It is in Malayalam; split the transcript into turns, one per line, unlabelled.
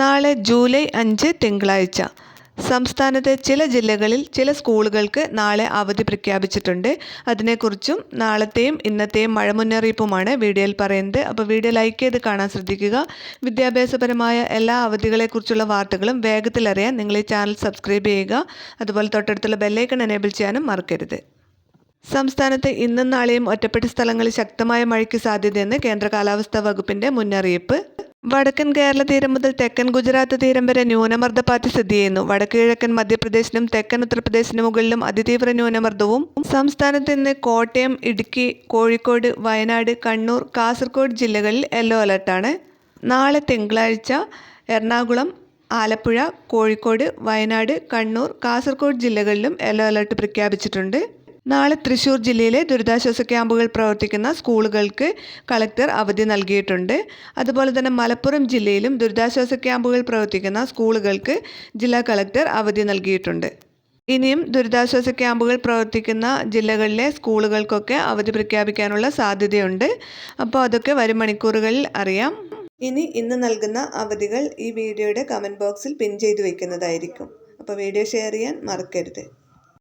നാളെ ജൂലൈ അഞ്ച് തിങ്കളാഴ്ച. സംസ്ഥാനത്തെ ചില ജില്ലകളിൽ ചില സ്കൂളുകൾക്ക് നാളെ അവധി പ്രഖ്യാപിച്ചിട്ടുണ്ട്. അതിനെക്കുറിച്ചും നാളത്തെയും ഇന്നത്തെയും മഴ മുന്നറിയിപ്പുമാണ് വീഡിയോയിൽ പറയുന്നത്. അപ്പോൾ വീഡിയോ ലൈക്ക് ചെയ്ത് കാണാൻ ശ്രദ്ധിക്കുക. വിദ്യാഭ്യാസപരമായ എല്ലാ അവധികളെക്കുറിച്ചുള്ള വാർത്തകളും വേഗത്തിൽ അറിയാൻ നിങ്ങൾ ഈ ചാനൽ സബ്സ്ക്രൈബ് ചെയ്യുക. അതുപോലെ തൊട്ടടുത്തുള്ള ബെല്ലൈക്കൺ എനേബിൾ ചെയ്യാനും മറക്കരുത്. സംസ്ഥാനത്ത് ഇന്നും നാളെയും ഒറ്റപ്പെട്ട സ്ഥലങ്ങളിൽ ശക്തമായ മഴയ്ക്ക് സാധ്യതയെന്ന് കേന്ദ്ര കാലാവസ്ഥാ വകുപ്പിന്റെ മുന്നറിയിപ്പ്. വടക്കൻ കേരള തീരം മുതൽ തെക്കൻ ഗുജറാത്ത് തീരം വരെ ന്യൂനമർദ്ദപാത്തി സ്ഥിതി ചെയ്യുന്നു. വടക്ക് കിഴക്കൻ മധ്യപ്രദേശിനും തെക്കൻ ഉത്തർപ്രദേശിന് മുകളിലും അതിതീവ്ര ന്യൂനമർദ്ദവും. സംസ്ഥാനത്ത് ഇന്ന് കോട്ടയം ഇടുക്കി കോഴിക്കോട് വയനാട് കണ്ണൂർ കാസർഗോഡ് ജില്ലകളിൽ യെല്ലോ അലർട്ടാണ് നാളെ തിങ്കളാഴ്ച എറണാകുളം ആലപ്പുഴ കോഴിക്കോട് വയനാട് കണ്ണൂർ കാസർഗോഡ് ജില്ലകളിലും യെല്ലോ അലർട്ട് പ്രഖ്യാപിച്ചിട്ടുണ്ട്. നാളെ തൃശൂർ ജില്ലയിലെ ദുരിതാശ്വാസ ക്യാമ്പുകൾ പ്രവർത്തിക്കുന്ന സ്കൂളുകൾക്ക് കളക്ടർ അവധി നൽകിയിട്ടുണ്ട്. അതുപോലെ തന്നെ മലപ്പുറം ജില്ലയിലും ദുരിതാശ്വാസ ക്യാമ്പുകൾ പ്രവർത്തിക്കുന്ന സ്കൂളുകൾക്ക് ജില്ലാ കളക്ടർ അവധി നൽകിയിട്ടുണ്ട്. ഇനിയും ദുരിതാശ്വാസ ക്യാമ്പുകൾ പ്രവർത്തിക്കുന്ന ജില്ലകളിലെ സ്കൂളുകൾക്കൊക്കെ അവധി പ്രഖ്യാപിക്കാനുള്ള സാധ്യതയുണ്ട്. അപ്പോൾ അതൊക്കെ വരും മണിക്കൂറുകളിൽ അറിയാം. ഇനി ഇന്ന് നൽകുന്ന അവധികൾ ഈ വീഡിയോയുടെ കമന്റ് ബോക്സിൽ പിൻ ചെയ്തു വയ്ക്കുന്നതായിരിക്കും. അപ്പോൾ വീഡിയോ ഷെയർ ചെയ്യാൻ മറക്കരുത്.